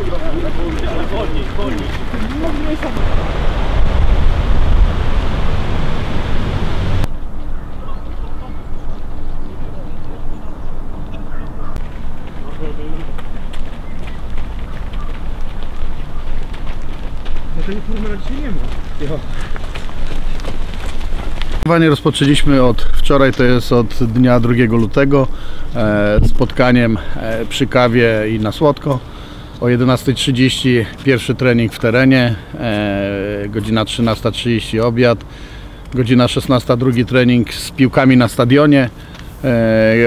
Ale wolniej, nie ma. Spotkanie rozpoczęliśmy od wczoraj, to jest od dnia 2 lutego, e, spotkaniem e, przy kawie i na słodko. O 11.30 pierwszy trening w terenie, e, godzina 13.30 obiad, godzina 16 drugi trening z piłkami na stadionie,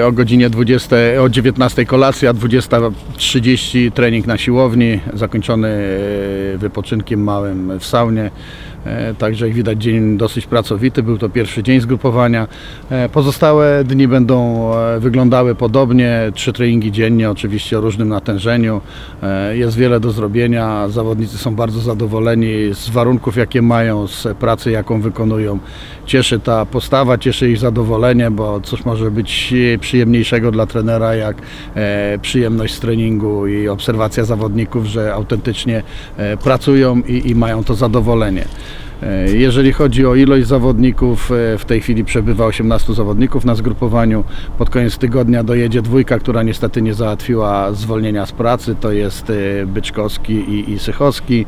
o godzinie 20, o 19 kolacja, 20.30 trening na siłowni, zakończony e, wypoczynkiem małym w saunie. E, Także jak widać dzień dosyć pracowity, był to pierwszy dzień zgrupowania. E, Pozostałe dni będą e, wyglądały podobnie, trzy treningi dziennie, oczywiście o różnym natężeniu. E, Jest wiele do zrobienia, zawodnicy są bardzo zadowoleni z warunków jakie mają, z pracy jaką wykonują. Cieszy ta postawa, cieszy ich zadowolenie, bo cóż może być przyjemniejszego dla trenera jak e, przyjemność z treningu i obserwacja zawodników, że autentycznie e, pracują i, i mają to zadowolenie. E, Jeżeli chodzi o ilość zawodników, e, w tej chwili przebywa 18 zawodników na zgrupowaniu. Pod koniec tygodnia dojedzie dwójka, która niestety nie załatwiła zwolnienia z pracy. To jest e, Byczkowski i, i Sychowski.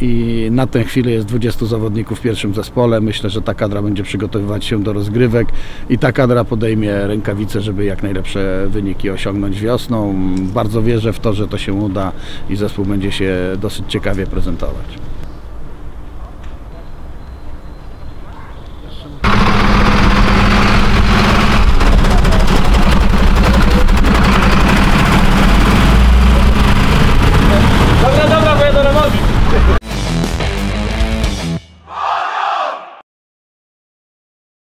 I na tę chwilę jest 20 zawodników w pierwszym zespole. Myślę, że ta kadra będzie przygotowywać się do rozgrywek i ta kadra podejmie rękawice, żeby jak najlepsze wyniki osiągnąć wiosną. Bardzo wierzę w to, że to się uda i zespół będzie się dosyć ciekawie prezentować. awesome.